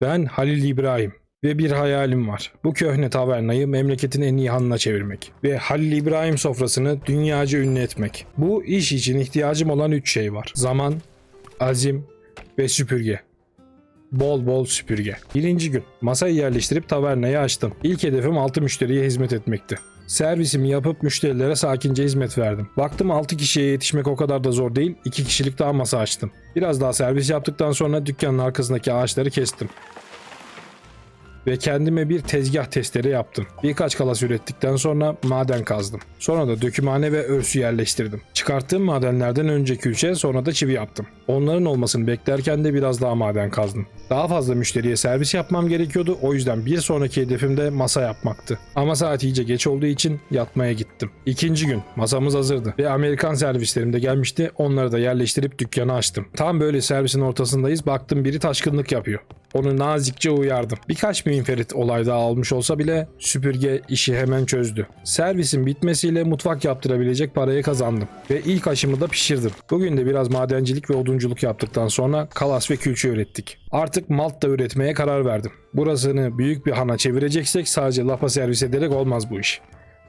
Ben Halil İbrahim ve bir hayalim var. Bu köhne tavernayı memleketin en iyi hanına çevirmek ve Halil İbrahim sofrasını dünyaca ünlü etmek. Bu iş için ihtiyacım olan üç şey var. Zaman, azim ve süpürge. Bol bol süpürge. Birinci gün masayı yerleştirip tavernayı açtım. İlk hedefim 6 müşteriye hizmet etmekti. Servisimi yapıp müşterilere sakince hizmet verdim. Baktım 6 kişiye yetişmek o kadar da zor değil. 2 kişilik daha masa açtım. Biraz daha servis yaptıktan sonra dükkanın arkasındaki ağaçları kestim. Ve kendime bir tezgah testleri yaptım. Birkaç kalas ürettikten sonra maden kazdım. Sonra da dökümhane ve örsü yerleştirdim. Çıkarttığım madenlerden önce külçe sonra da çivi yaptım. Onların olmasını beklerken de biraz daha maden kazdım. Daha fazla müşteriye servis yapmam gerekiyordu o yüzden bir sonraki hedefim de masa yapmaktı. Ama saat iyice geç olduğu için yatmaya gittim. İkinci gün masamız hazırdı ve Amerikan servislerim de gelmişti onları da yerleştirip dükkanı açtım. Tam böyle servisin ortasındayız baktım biri taşkınlık yapıyor. Onu nazikçe uyardım. Birkaç münferit olay daha almış olsa bile süpürge işi hemen çözdü. Servisin bitmesiyle mutfak yaptırabilecek parayı kazandım. Ve ilk aşımı da pişirdim. Bugün de biraz madencilik ve odunculuk yaptıktan sonra kalas ve külçe ürettik. Artık malt da üretmeye karar verdim. Burasını büyük bir hana çevireceksek sadece lapa servis ederek olmaz bu iş.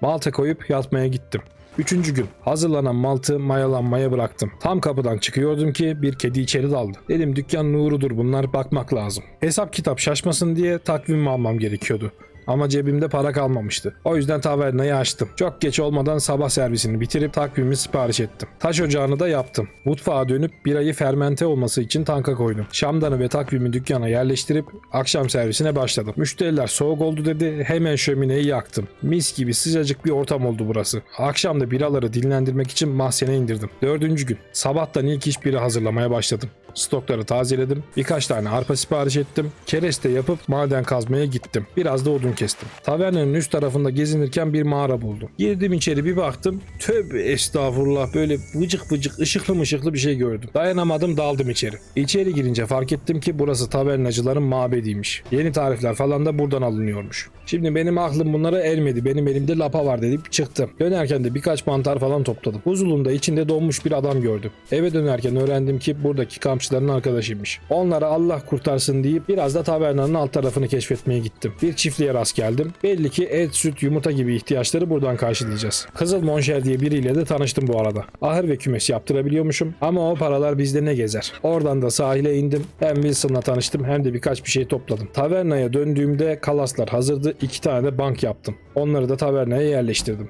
Malta koyup yatmaya gittim. Üçüncü gün hazırlanan maltı mayalanmaya bıraktım. Tam kapıdan çıkıyordum ki bir kedi içeri daldı. Dedim dükkan nurudur bunlar bakmak lazım. Hesap kitap şaşmasın diye takvim almam gerekiyordu. Ama cebimde para kalmamıştı. O yüzden tavernayı açtım. Çok geç olmadan sabah servisini bitirip takvimi sipariş ettim. Taş ocağını da yaptım. Mutfağa dönüp birayı fermente olması için tanka koydum. Şamdanı ve takvimi dükkana yerleştirip akşam servisine başladım. Müşteriler soğuk oldu dedi. Hemen şömineyi yaktım. Mis gibi sıcacık bir ortam oldu burası. Akşam da biraları dinlendirmek için mahzene indirdim. Dördüncü gün. Sabahtan ilk iş bira hazırlamaya başladım. Stokları tazeledim. Birkaç tane arpa sipariş ettim. Kereste yapıp maden kazmaya gittim. Biraz da odun kestim. Tavernanın üst tarafında gezinirken bir mağara buldum. Girdim içeri bir baktım. Tövbe estağfurullah böyle vıcık vıcık ışıklı mışıklı bir şey gördüm. Dayanamadım daldım içeri. İçeri girince fark ettim ki burası tavernacıların mabediymiş. Yeni tarifler falan da buradan alınıyormuş. Şimdi benim aklım bunlara ermedi. Benim elimde lapa var deyip çıktım. Dönerken de birkaç mantar falan topladım. Buzulunda içinde donmuş bir adam gördüm. Eve dönerken öğrendim ki buradaki kampçıların arkadaşıymış. Onlara Allah kurtarsın deyip biraz da tavernanın alt tarafını keşfetmeye gittim. Bir çiftliğe rast geldim. Belli ki et, süt, yumurta gibi ihtiyaçları buradan karşılayacağız. Kızıl Monşer diye biriyle de tanıştım bu arada. Ahır ve kümes yaptırabiliyormuşum ama o paralar bizde ne gezer. Oradan da sahile indim. Hem Wilson'la tanıştım hem de birkaç bir şey topladım. Tavernaya döndüğümde kalaslar hazırdı. iki tane de bank yaptım. Onları da tavernaya yerleştirdim.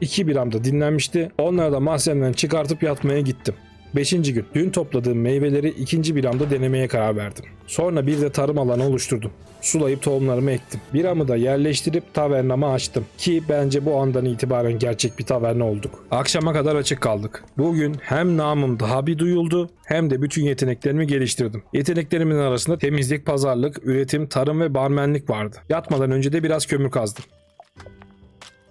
İki biramda dinlenmişti. Onları da mahzenden çıkartıp yatmaya gittim. Beşinci gün dün topladığım meyveleri ikinci bir anda denemeye karar verdim. Sonra bir de tarım alanı oluşturdum. Sulayıp tohumlarımı ektim. Biramı da yerleştirip tavernamı açtım. Ki bence bu andan itibaren gerçek bir taverna olduk. Akşama kadar açık kaldık. Bugün hem namım daha bir duyuldu hem de bütün yeteneklerimi geliştirdim. Yeteneklerimin arasında temizlik, pazarlık, üretim, tarım ve barmenlik vardı. Yatmadan önce de biraz kömür kazdım.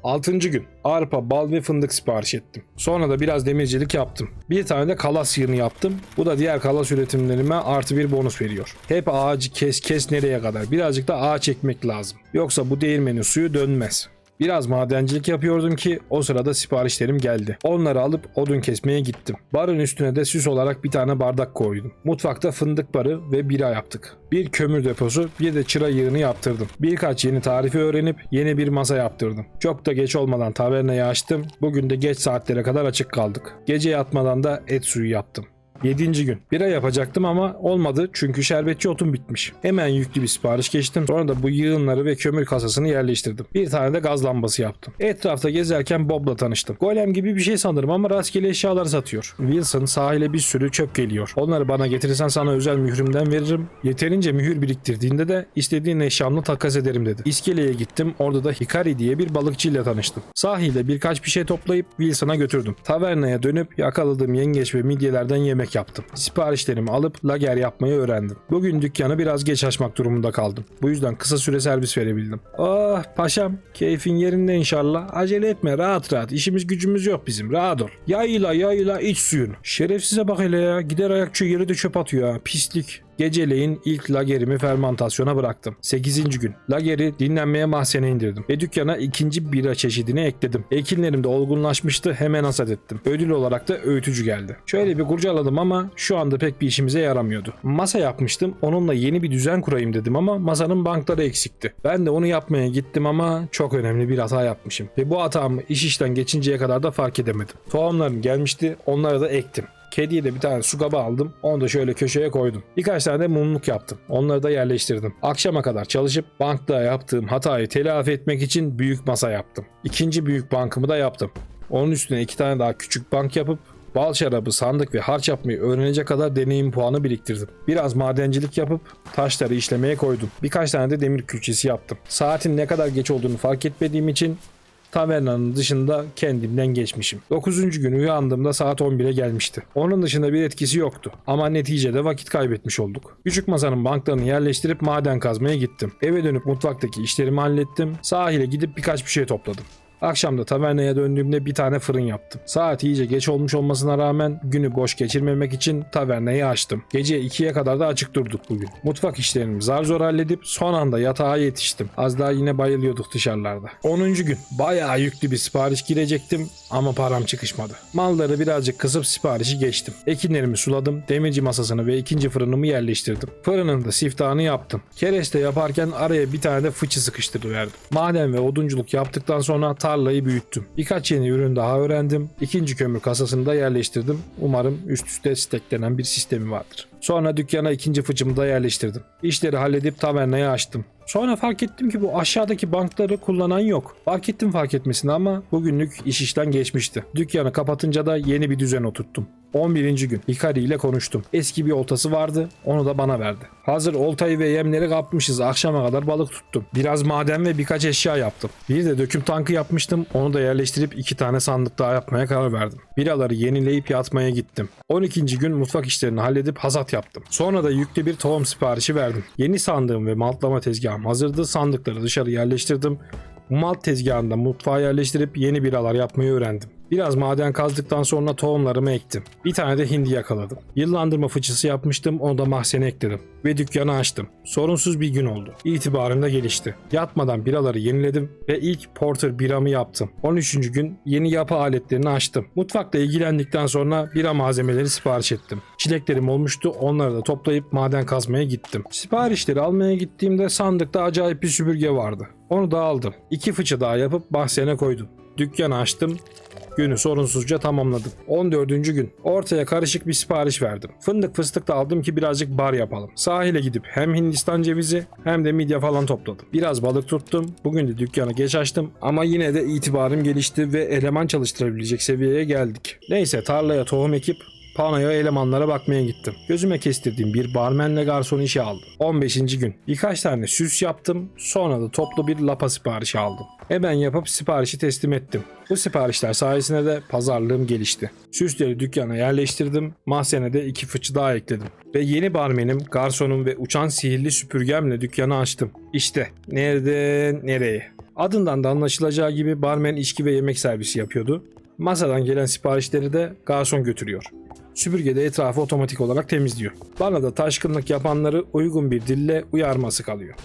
6. gün arpa, bal ve fındık sipariş ettim. Sonra da biraz demircilik yaptım. Bir tane de kalas yığını yaptım. Bu da diğer kalas üretimlerime artı bir bonus veriyor. Hep ağacı kes kes nereye kadar? Birazcık da ağaç ekmek lazım. Yoksa bu değirmenin suyu dönmez. Biraz madencilik yapıyordum ki o sırada siparişlerim geldi. Onları alıp odun kesmeye gittim. Barın üstüne de süs olarak bir tane bardak koydum. Mutfakta fındık barı ve bira yaptık. Bir kömür deposu bir de çıra yığını yaptırdım. Birkaç yeni tarifi öğrenip yeni bir masa yaptırdım. Çok da geç olmadan tavernayı açtım. Bugün de geç saatlere kadar açık kaldık. Gece yatmadan da et suyu yaptım. 7. gün. Bira yapacaktım ama olmadı çünkü şerbetçi otum bitmiş. Hemen yüklü bir sipariş geçtim. Sonra da bu yığınları ve kömür kasasını yerleştirdim. Bir tane de gaz lambası yaptım. Etrafta gezerken Bob'la tanıştım. Golem gibi bir şey sanırım ama rastgele eşyalar satıyor. Wilson sahile bir sürü çöp geliyor. Onları bana getirirsen sana özel mührümden veririm. Yeterince mühür biriktirdiğinde de istediğin eşyamla takas ederim dedi. İskeleye gittim. Orada da Hikari diye bir balıkçıyla tanıştım. Sahilde birkaç bir şey toplayıp Wilson'a götürdüm. Tavernaya dönüp yakaladığım yengeç ve midyelerden yemek yaptım. Siparişlerimi alıp lager yapmayı öğrendim. Bugün dükkanı biraz geç açmak durumunda kaldım. Bu yüzden kısa süre servis verebildim. Oh paşam keyfin yerinde inşallah. Acele etme rahat rahat. İşimiz gücümüz yok bizim rahat ol. Yayla yayla iç suyunu. Şerefsize bak hele ya. Gider ayakçı yeri de çöp atıyor ha. Pislik. Geceleyin ilk lagerimi fermantasyona bıraktım. 8. gün lageri dinlenmeye mahzene indirdim ve dükkana ikinci bira çeşidini ekledim. Ekinlerim de olgunlaşmıştı hemen hasat ettim. Ödül olarak da öğütücü geldi. Şöyle bir kurcaladım ama şu anda pek bir işimize yaramıyordu. Masa yapmıştım onunla yeni bir düzen kurayım dedim ama masanın bankları eksikti. Ben de onu yapmaya gittim ama çok önemli bir hata yapmışım. Ve bu hatamı iş işten geçinceye kadar da fark edemedim. Tohumlarım gelmişti onları da ektim. Kediye de bir tane su kabı aldım. Onu da şöyle köşeye koydum. Birkaç tane de mumluk yaptım. Onları da yerleştirdim. Akşama kadar çalışıp bankta yaptığım hatayı telafi etmek için büyük masa yaptım. İkinci büyük bankımı da yaptım. Onun üstüne iki tane daha küçük bank yapıp bal şarabı, sandık ve harç yapmayı öğrenecek kadar deneyim puanı biriktirdim. Biraz madencilik yapıp taşları işlemeye koydum. Birkaç tane de demir külçesi yaptım. Saatin ne kadar geç olduğunu fark etmediğim için Tavernanın dışında kendimden geçmişim. 9. gün uyandığımda saat 11'e gelmişti. Onun dışında bir etkisi yoktu. Ama neticede vakit kaybetmiş olduk. Küçük masanın banklarını yerleştirip maden kazmaya gittim. Eve dönüp mutfaktaki işlerimi hallettim. Sahile gidip birkaç bir şey topladım. Akşam da tavernaya döndüğümde bir tane fırın yaptım. Saat iyice geç olmuş olmasına rağmen günü boş geçirmemek için tavernayı açtım. Gece 2'ye kadar da açık durduk bugün. Mutfak işlerimi zar zor halledip son anda yatağa yetiştim. Az daha yine bayılıyorduk dışarılarda. 10. gün bayağı yüklü bir sipariş girecektim ama param çıkışmadı. Malları birazcık kısıp siparişi geçtim. Ekinlerimi suladım, demirci masasını ve ikinci fırınımı yerleştirdim. Fırının da siftahını yaptım. Kereste yaparken araya bir tane de fıçı sıkıştırıverdim. Maden ve odunculuk yaptıktan sonra tarlayı büyüttüm. Birkaç yeni ürün daha öğrendim. İkinci kömür kasasını da yerleştirdim. Umarım üst üste steklenen bir sistemi vardır. Sonra dükkana ikinci fıçımı da yerleştirdim. İşleri halledip tavernayı açtım. Sonra fark ettim ki bu aşağıdaki bankları kullanan yok. Fark ettim fark etmesini ama bugünlük iş işten geçmişti. Dükkanı kapatınca da yeni bir düzen oturttum. 11. gün Hikari ile konuştum. Eski bir oltası vardı onu da bana verdi. Hazır oltayı ve yemleri kapmışız akşama kadar balık tuttum. Biraz maden ve birkaç eşya yaptım. Bir de döküm tankı yapmıştım onu da yerleştirip iki tane sandık daha yapmaya karar verdim. Biraları yenileyip yatmaya gittim. 12. gün mutfak işlerini halledip hasat yaptım. Sonra da yüklü bir tohum siparişi verdim. Yeni sandığım ve maltlama tezgahım hazırdı. Sandıkları dışarı yerleştirdim. Malt tezgahında mutfağa yerleştirip yeni biralar yapmayı öğrendim. Biraz maden kazdıktan sonra tohumlarımı ektim. Bir tane de hindi yakaladım. Yıllandırma fıçısı yapmıştım onu da mahzene ekledim. Ve dükkanı açtım. Sorunsuz bir gün oldu. İtibarında gelişti. Yatmadan biraları yeniledim ve ilk porter biramı yaptım. 13. gün yeni yapı aletlerini açtım. Mutfakla ilgilendikten sonra bira malzemeleri sipariş ettim. Çileklerim olmuştu onları da toplayıp maden kazmaya gittim. Siparişleri almaya gittiğimde sandıkta acayip bir süpürge vardı. Onu da aldım. İki fıçı daha yapıp bahsene koydum. Dükkanı açtım. Günü sorunsuzca tamamladım. 14. gün ortaya karışık bir sipariş verdim. Fındık fıstık da aldım ki birazcık bar yapalım. Sahile gidip hem Hindistan cevizi hem de midye falan topladım. Biraz balık tuttum. Bugün de dükkanı geç açtım ama yine de itibarım gelişti ve eleman çalıştırabilecek seviyeye geldik. Neyse tarlaya tohum ekip Panoya elemanlara bakmaya gittim. Gözüme kestirdiğim bir barmenle garson işe aldım. 15. gün. Birkaç tane süs yaptım. Sonra da toplu bir lapa siparişi aldım. Hemen yapıp siparişi teslim ettim. Bu siparişler sayesinde de pazarlığım gelişti. Süsleri dükkana yerleştirdim. Mahzene de iki fıçı daha ekledim. Ve yeni barmenim, garsonum ve uçan sihirli süpürgemle dükkanı açtım. İşte nereden nereye. Adından da anlaşılacağı gibi barmen içki ve yemek servisi yapıyordu. Masadan gelen siparişleri de garson götürüyor. Süpürge de etrafı otomatik olarak temizliyor. Bana da taşkınlık yapanları uygun bir dille uyarması kalıyor.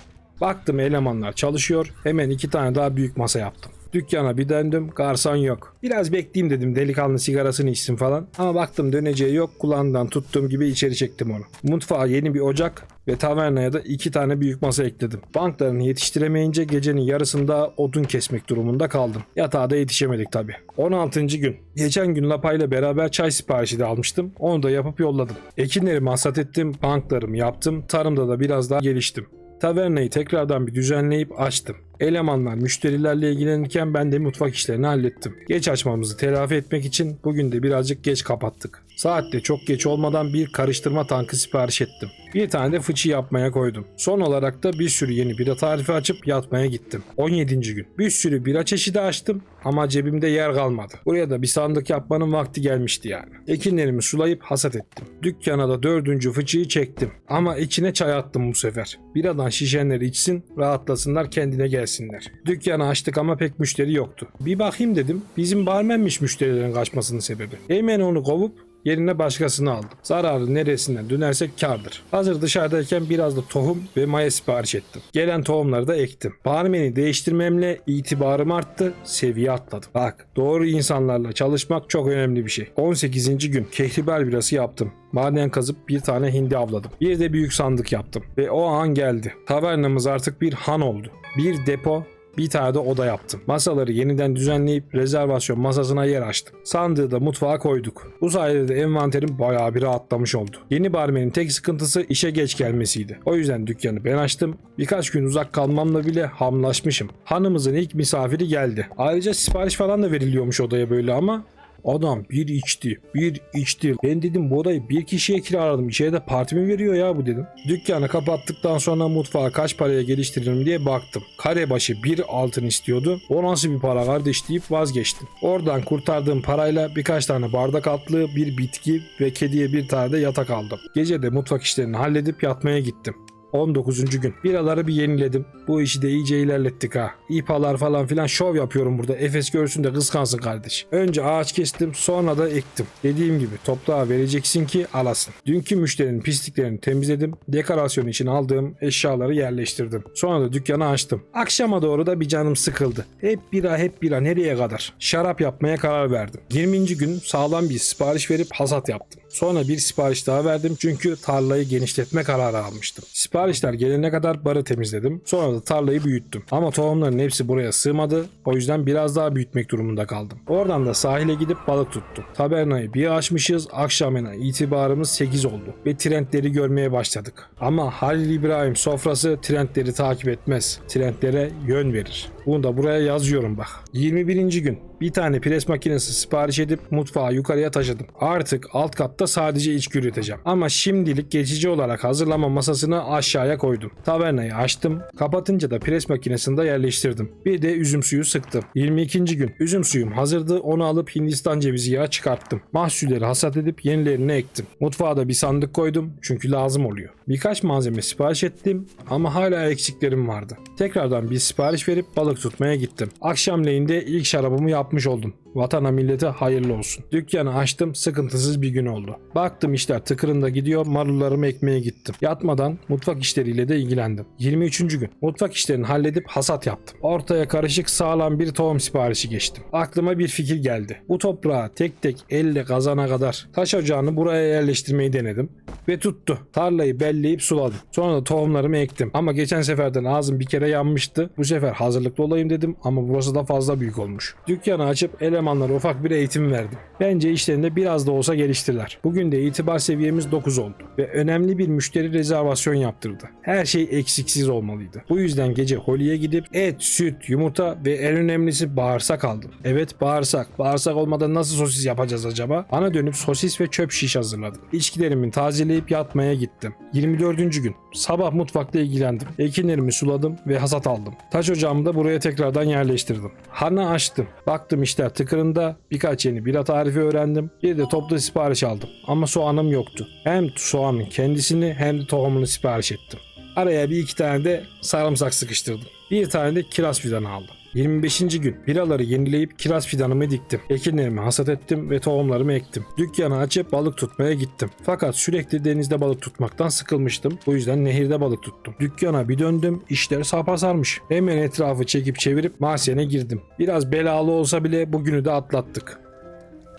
Baktım elemanlar çalışıyor. Hemen iki tane daha büyük masa yaptım. Dükkana bir döndüm. Garson yok. Biraz bekleyeyim dedim delikanlı sigarasını içsin falan. Ama baktım döneceği yok. Kulağından tuttuğum gibi içeri çektim onu. Mutfağa yeni bir ocak ve tavernaya da iki tane büyük masa ekledim. Banklarını yetiştiremeyince gecenin yarısında odun kesmek durumunda kaldım. Yatağa da yetişemedik tabi. 16. gün. Geçen gün Lapa ile beraber çay siparişi de almıştım. Onu da yapıp yolladım. Ekinlerimi hasat ettim, banklarımı yaptım. Tarımda da biraz daha geliştim. Tavernayı tekrardan bir düzenleyip açtım. Elemanlar müşterilerle ilgilenirken ben de mutfak işlerini hallettim. Geç açmamızı telafi etmek için bugün de birazcık geç kapattık. Saatte çok geç olmadan bir karıştırma tankı sipariş ettim. Bir tane de fıçı yapmaya koydum. Son olarak da bir sürü yeni bira tarifi açıp yatmaya gittim. 17. gün. Bir sürü bira çeşidi açtım ama cebimde yer kalmadı. Buraya da bir sandık yapmanın vakti gelmişti yani. Ekinlerimi sulayıp hasat ettim. Dükkana da dördüncü fıçıyı çektim. Ama içine çay attım bu sefer. Biradan şişenler içsin, rahatlasınlar kendine gelsinler. Dükkanı açtık ama pek müşteri yoktu. Bir bakayım dedim. Bizim barmenmiş müşterilerin kaçmasının sebebi. Hemen onu kovup Yerine başkasını aldım. Zararı neresinden dönersek kardır. Hazır dışarıdayken biraz da tohum ve maya sipariş ettim. Gelen tohumları da ektim. Barmeni değiştirmemle itibarım arttı, seviye atladım. Bak doğru insanlarla çalışmak çok önemli bir şey. 18. gün kehribar birası yaptım. Maden kazıp bir tane hindi avladım. Bir de büyük sandık yaptım. Ve o an geldi. Tavernamız artık bir han oldu. Bir depo, bir tane de oda yaptım. Masaları yeniden düzenleyip rezervasyon masasına yer açtım. Sandığı da mutfağa koyduk. Bu sayede de envanterim bayağı bir rahatlamış oldu. Yeni barmenin tek sıkıntısı işe geç gelmesiydi. O yüzden dükkanı ben açtım. Birkaç gün uzak kalmamla bile hamlaşmışım. Hanımızın ilk misafiri geldi. Ayrıca sipariş falan da veriliyormuş odaya böyle ama Adam bir içti, bir içti. Ben dedim bu odayı bir kişiye kiraladım. İçeride parti mi veriyor ya bu dedim. Dükkanı kapattıktan sonra mutfağı kaç paraya geliştiririm diye baktım. Kare başı bir altın istiyordu. O nasıl bir para kardeş deyip vazgeçtim. Oradan kurtardığım parayla birkaç tane bardak altlığı, bir bitki ve kediye bir tane de yatak aldım. Gece de mutfak işlerini halledip yatmaya gittim. 19. gün. Biraları bir yeniledim. Bu işi de iyice ilerlettik ha. İpalar falan filan şov yapıyorum burada. Efes görsün de kıskansın kardeş. Önce ağaç kestim sonra da ektim. Dediğim gibi toprağa vereceksin ki alasın. Dünkü müşterinin pisliklerini temizledim. Dekorasyon için aldığım eşyaları yerleştirdim. Sonra da dükkanı açtım. Akşama doğru da bir canım sıkıldı. Hep bira hep bira nereye kadar? Şarap yapmaya karar verdim. 20. gün sağlam bir sipariş verip hasat yaptım. Sonra bir sipariş daha verdim çünkü tarlayı genişletme kararı almıştım. Siparişler gelene kadar barı temizledim. Sonra da tarlayı büyüttüm. Ama tohumların hepsi buraya sığmadı. O yüzden biraz daha büyütmek durumunda kaldım. Oradan da sahile gidip balık tuttum. Tabernayı bir açmışız. Akşamına itibarımız 8 oldu. Ve trendleri görmeye başladık. Ama Halil İbrahim sofrası trendleri takip etmez. Trendlere yön verir. Bunu da buraya yazıyorum bak. 21. gün bir tane pres makinesi sipariş edip mutfağı yukarıya taşıdım. Artık alt katta sadece içki üreteceğim. Ama şimdilik geçici olarak hazırlama masasını aşağıya koydum. Tavernayı açtım. Kapatınca da pres makinesini de yerleştirdim. Bir de üzüm suyu sıktım. 22. gün üzüm suyum hazırdı. Onu alıp Hindistan cevizi yağı çıkarttım. Mahsulleri hasat edip yenilerini ektim. Mutfağa da bir sandık koydum çünkü lazım oluyor. Birkaç malzeme sipariş ettim ama hala eksiklerim vardı. Tekrardan bir sipariş verip balık tutmaya gittim. Akşamleyin de ilk şarabımı yapmış oldum. Vatana millete hayırlı olsun. Dükkanı açtım sıkıntısız bir gün oldu. Baktım işler tıkırında gidiyor marullarımı ekmeye gittim. Yatmadan mutfak işleriyle de ilgilendim. 23. gün mutfak işlerini halledip hasat yaptım. Ortaya karışık sağlam bir tohum siparişi geçtim. Aklıma bir fikir geldi. Bu toprağı tek tek elle kazana kadar taş ocağını buraya yerleştirmeyi denedim. Ve tuttu. Tarlayı belleyip suladım. Sonra da tohumlarımı ektim. Ama geçen seferden ağzım bir kere yanmıştı. Bu sefer hazırlıklı olayım dedim ama burası da fazla büyük olmuş. Dükkanı açıp elemanlara ufak bir eğitim verdim. Bence işlerinde biraz da olsa geliştiler. Bugün de itibar seviyemiz 9 oldu. Ve önemli bir müşteri rezervasyon yaptırdı. Her şey eksiksiz olmalıydı. Bu yüzden gece Holly'e gidip et, süt, yumurta ve en önemlisi bağırsak aldım. Evet bağırsak. Bağırsak olmadan nasıl sosis yapacağız acaba? Bana dönüp sosis ve çöp şiş hazırladım. İçkilerimi tazeleyip yatmaya gittim. 24. gün. Sabah mutfakta ilgilendim. Ekinlerimi suladım ve hasat aldım. Taş ocağımı da buraya tekrardan yerleştirdim. Hanı açtım. Baktım işler tıkırında. Birkaç yeni bira tarifi öğrendim. Bir de toplu sipariş aldım. Ama soğanım yoktu. Hem soğanın kendisini hem de tohumunu sipariş ettim. Araya bir iki tane de sarımsak sıkıştırdım. Bir tane de kiraz fidanı aldım. 25. gün biraları yenileyip kiraz fidanımı diktim. Ekinlerimi hasat ettim ve tohumlarımı ektim. Dükkanı açıp balık tutmaya gittim. Fakat sürekli denizde balık tutmaktan sıkılmıştım. Bu yüzden nehirde balık tuttum. Dükkana bir döndüm. işler sapa sarmış. Hemen etrafı çekip çevirip mahzene girdim. Biraz belalı olsa bile bugünü de atlattık.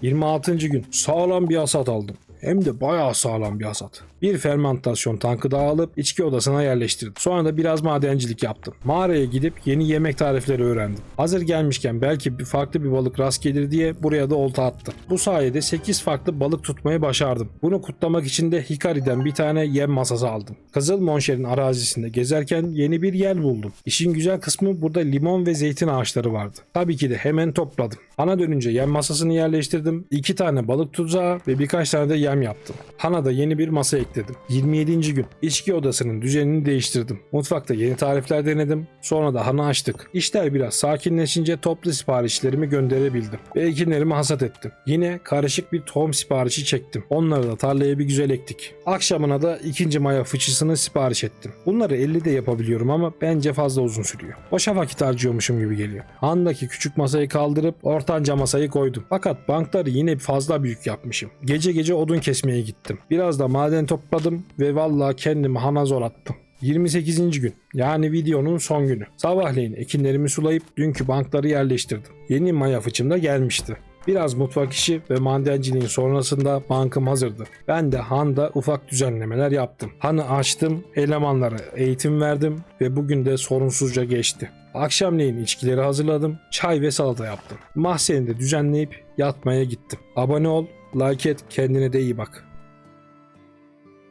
26. gün sağlam bir hasat aldım. Hem de bayağı sağlam bir hasat. Bir fermentasyon tankı daha alıp içki odasına yerleştirdim. Sonra da biraz madencilik yaptım. Mağaraya gidip yeni yemek tarifleri öğrendim. Hazır gelmişken belki bir farklı bir balık rast gelir diye buraya da olta attım. Bu sayede 8 farklı balık tutmayı başardım. Bunu kutlamak için de Hikari'den bir tane yem masası aldım. Kızıl Monşer'in arazisinde gezerken yeni bir yer buldum. İşin güzel kısmı burada limon ve zeytin ağaçları vardı. Tabii ki de hemen topladım. Ana dönünce yem masasını yerleştirdim. İki tane balık tuzağı ve birkaç tane de yem işlem yaptım. Hana'da yeni bir masa ekledim. 27. gün içki odasının düzenini değiştirdim. Mutfakta yeni tarifler denedim. Sonra da Hana açtık. İşler biraz sakinleşince toplu siparişlerimi gönderebildim. Ve ekinlerimi hasat ettim. Yine karışık bir tohum siparişi çektim. Onları da tarlaya bir güzel ektik. Akşamına da ikinci maya fıçısını sipariş ettim. Bunları 50'de yapabiliyorum ama bence fazla uzun sürüyor. Boşa vakit harcıyormuşum gibi geliyor. Handaki küçük masayı kaldırıp ortanca masayı koydum. Fakat bankları yine fazla büyük yapmışım. Gece gece odun kesmeye gittim. Biraz da maden topladım ve vallahi kendimi hana zor attım. 28. gün yani videonun son günü. Sabahleyin ekinlerimi sulayıp dünkü bankları yerleştirdim. Yeni maya fıçım da gelmişti. Biraz mutfak işi ve madenciliğin sonrasında bankım hazırdı. Ben de Han'da ufak düzenlemeler yaptım. Han'ı açtım, elemanlara eğitim verdim ve bugün de sorunsuzca geçti. Akşamleyin içkileri hazırladım, çay ve salata yaptım. Mahzeni de düzenleyip yatmaya gittim. Abone ol, like et, kendine de iyi bak.